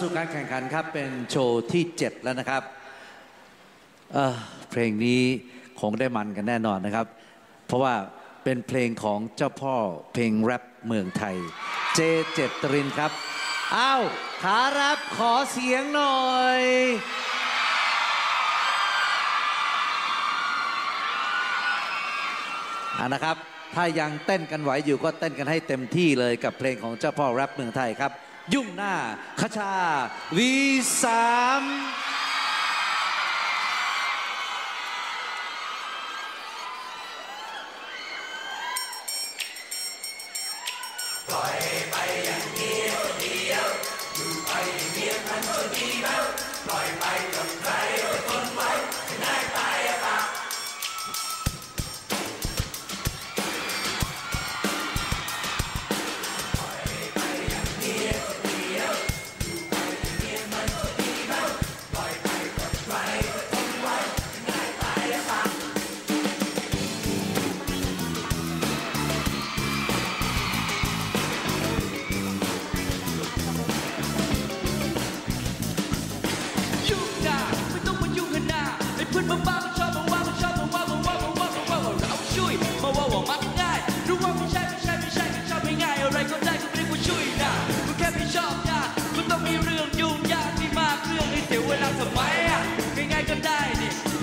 สู่การแข่งขันครับ เป็นโชว์ที่ 7 แล้วนะครับเเพลงนี้คงได้มันกันแน่นอนนะครับ เพราะว่าเป็นเพลงของเจ้าพ่อเพลงแรปเมืองไทย เจเจตรินครับ อ้าวขารับขอเสียงหน่อยอ่านะครับ ถ้ายังเต้นกันไหวอยู่ก็เต้นกันให้เต็มที่เลยกับเพลงของเจ้าพ่อแรปเมืองไทยครับ ยุ่งหน้าคชาวีสาม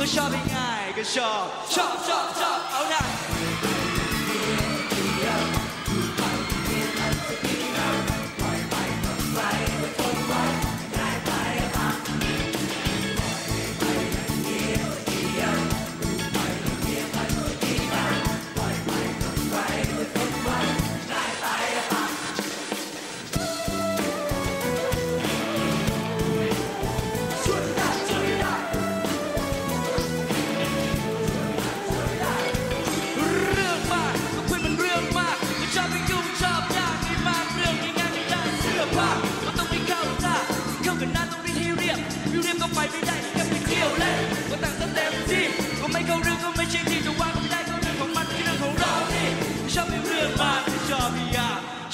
ก็ชอบง่ายๆก็ชอบชอบชอบชอบเอานะ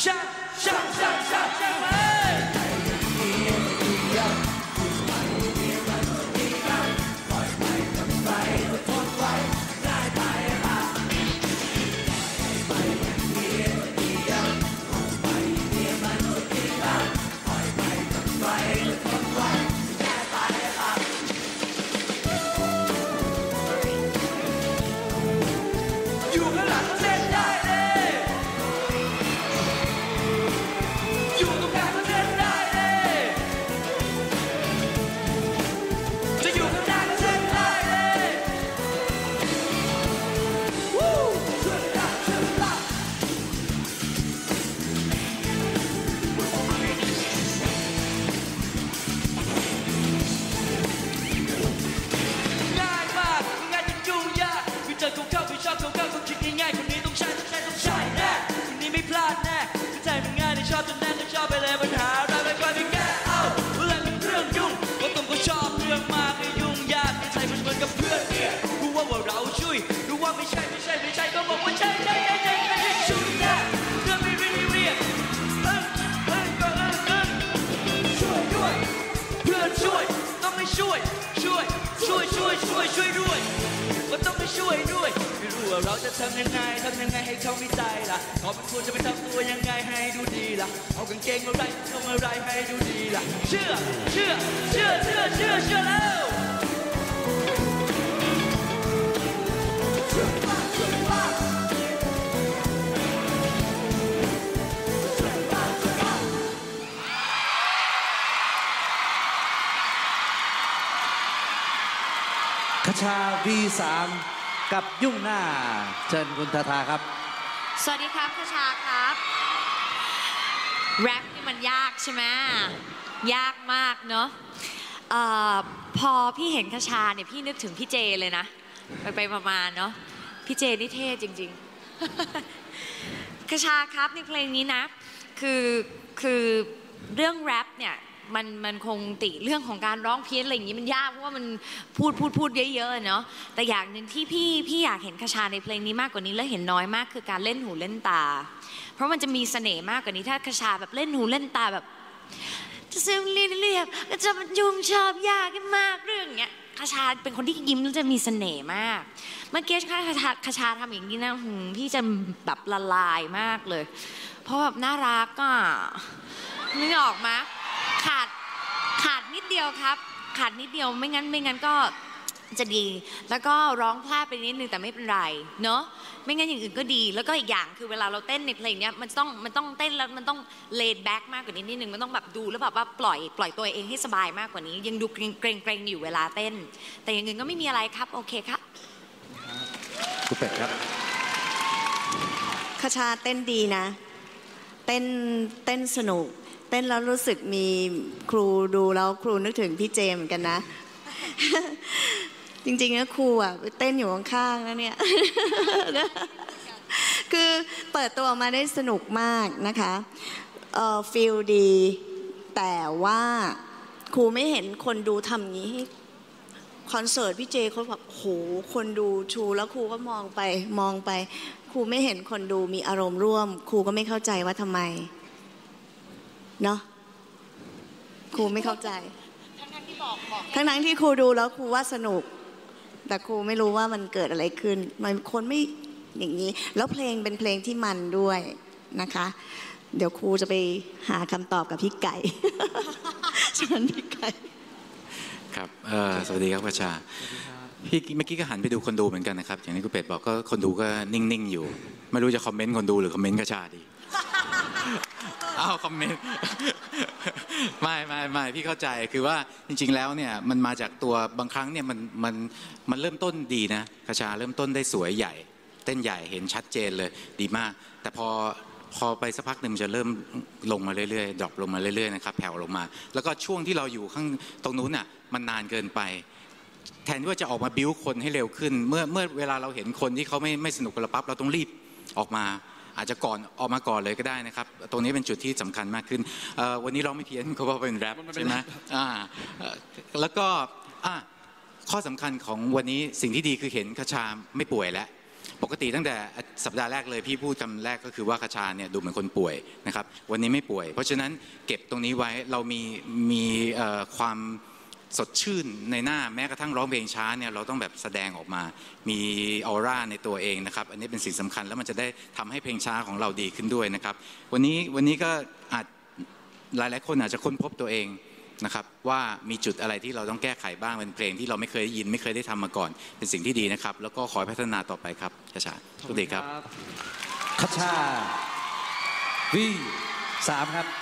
ย ไม่ใช่ไม่ใช่ไม่ใช่ก็บอกว่าใช่ใช่ใช่ใช่ใช่ใช่ช่วยแน่เรื่อไม่เรียกเรียกเออเออก็เออเออช่วยด้วยเพื่อนช่วยต้องไม่ช่วยช่วยช่วยช่วยช่วยช่วยด้วยก็ต้องไม่ช่วยด้วยไม่รู้ว่าเราจะทำยังไงทำยังไงให้เขาไม่ตายล่ะขอเป็นควรจะไปทำตัวยังไงให้ดูดีล่ะเอากางเกงอะไรทำอะไรให้ดูดีล่ะเชื่อเชื่อเชื่อเชื่อเชื่อเชื่อแล้ว คชา V3 กับยุ่งหน้า เชิญคุณทาทาครับ สวัสดีครับคชาครับแรปนี่มันยากใช่ไหมยากมากเนาะเอ่อพอพี่เห็นคชาเนี่ยพี่นึกถึงพี่เจเลยนะ ไปไปประมาณเนาะพี่เจนี่เท่จริงๆคชาครับในเพลงนี้นะ คือคือเรื่องแรปเนี่ยมันมันคงติเรื่องของการร้องเพี้ยนอะไรอย่างนี้มันยากเพราะว่ามันพูดพูดพูดเยอะๆเนาะแต่อย่างหนึ่งที่พี่พี่อยากเห็นคชาในเพลงนี้มากกว่านี้และเห็นน้อยมากคือการเล่นหูเล่นตา เพราะมันจะมีเสน่ห์มากกว่านี้ถ้าคชาแบบเล่นหูเล่นตาแบบจะซื้อเรียบเรียบก็จะบรรยุงชอบยากกันมากเรื่องเงี้ย คาชาเป็นคนที่ยิ้มแล้วจะมีเสน่ห์มาก เมื่อกี้คาชาคาชาทำอย่างนี้นะพี่จะแบบละลายมากเลย เพราะแบบน่ารักอะนึกออกมาขาดขาดนิดเดียวครับ ขาดนิดเดียวไม่งั้นไม่งั้นก็ จะดี แล้วก็ร้องพลาดไปนิดนึงแต่ไม่เป็นไร เนาะไม่งั้นอย่างอื่นก็ดี แล้วก็อีกอย่างคือเวลาเราเต้นในเพลงเนี้ยมันต้องมันต้องเต้นแล้วมันต้องเลดแบ็กมากกว่านี้นิดนึงมันต้องแบบดูแล้วแบบว่าปล่อยปล่อยตัวเองให้สบายมากกว่านี้ ยังดูเกรงเกรงเกรงอยู่เวลาเต้น แต่อย่างอื่นก็ไม่มีอะไรครับ โอเคครับคุณเป็ดครับคชาเต้นดีนะ เต้นเต้นสนุก เต้นแล้วรู้สึกมีครูดูแล้วครูนึกถึงพี่เจมส์เหมือนกันนะ จริงๆนะครูอะเต้นอยู่ข้างๆนะเนี่ย คือเปิดตัวออกมาได้สนุกมากนะคะเอ่อฟีลดี แต่ว่าครูไม่เห็นคนดูทำอย่างนี้ให้คอนเสิร์ตพี่เจเขาแบบโหคนดูชูแล้วครูก็มองไปมองไปครูไม่เห็นคนดูมีอารมณ์ร่วม ครูก็ไม่เข้าใจว่าทำไมเนาะครูไม่เข้าใจ ทั้งๆที่บอกบอกทั้งๆที่ครูดูแล้วครูว่าสนุก แต่ครูไม่รู้ว่ามันเกิดอะไรขึ้น มันคนไม่อย่างนี้ แล้วเพลงเป็นเพลงที่มันด้วยนะคะ เดี๋ยวครูจะไปหาคำตอบกับพี่ไก่เชิญพี่ไก่ครับเอ่อสวัสดีครับประชาพี่เมื่อกี้ก็หันไปดูคนดูเหมือนกันนะครับ อย่างที่คุณเป็ดบอกก็คนดูก็นิ่งๆอยู่ ไม่รู้จะคอมเมนต์คนดูหรือคอมเมนต์กระชาดี อ้าวคอมเมนต์ไม่ไม่ไม่พี่เข้าใจคือว่าจริง ๆ แล้วเนี่ยมันมาจากตัวบางครั้งเนี่ยมันมันมันเริ่มต้นดีนะกระชาเริ่มต้นได้สวยใหญ่ เต้นใหญ่เห็นชัดเจนเลยดีมาก แต่พอพอไปสักพักหนึ่งมันจะเริ่มลงมาเรื่อยๆดรอปลงมาเรื่อยๆนะครับแผ่วลงมา แล้วก็ช่วงที่เราอยู่ข้างตรงนู้นน่ะมันนานเกินไป แทนที่ว่าจะออกมาบิ้วคนให้เร็วขึ้น เมื่อเมื่อเวลาเราเห็นคนที่เขาไม่ไม่สนุกกับเราปั๊บเราต้องรีบออกมา อาจจะก่อนออกมาก่อนเลยก็ได้นะครับ ตรงนี้เป็นจุดที่สำคัญมากขึ้นเอ่อวันนี้เราไม่เพี้ยนเขาบอกเป็นแรปใช่ไหมอ่าเอ่อแล้วก็อะข้อสำคัญของวันนี้สิ่งที่ดีคือเห็นคชาไม่ป่วยแล้วปกติตั้งแต่สัปดาห์แรกเลยพี่พูดคำแรกก็คือว่าคชาเนี่ยดูเหมือนคนป่วยนะครับวันนี้ไม่ป่วย เพราะฉะนั้นเก็บตรงนี้ไว้เรามีมีเอ่อความ สดชื่นในหน้าแม้กระทั่งร้องเพลงช้าเนี่ยเราต้องแบบแสดงออกมา มีออร่าในตัวเองนะครับ อันนี้เป็นสิ่งสำคัญแล้วมันจะได้ทำให้เพลงช้าของเราดีขึ้นด้วยนะครับ วันนี้วันนี้ก็อาจหลายๆคนอาจจะค้นพบตัวเองนะครับ ว่ามีจุดอะไรที่เราต้องแก้ไขบ้างเป็นเพลงที่เราไม่เคยได้ยินไม่เคยได้ทำมาก่อน เป็นสิ่งที่ดีนะครับ แล้วก็ขอให้พัฒนาต่อไปครับกระชาสวัสดีครับคัชชาวีสามครับ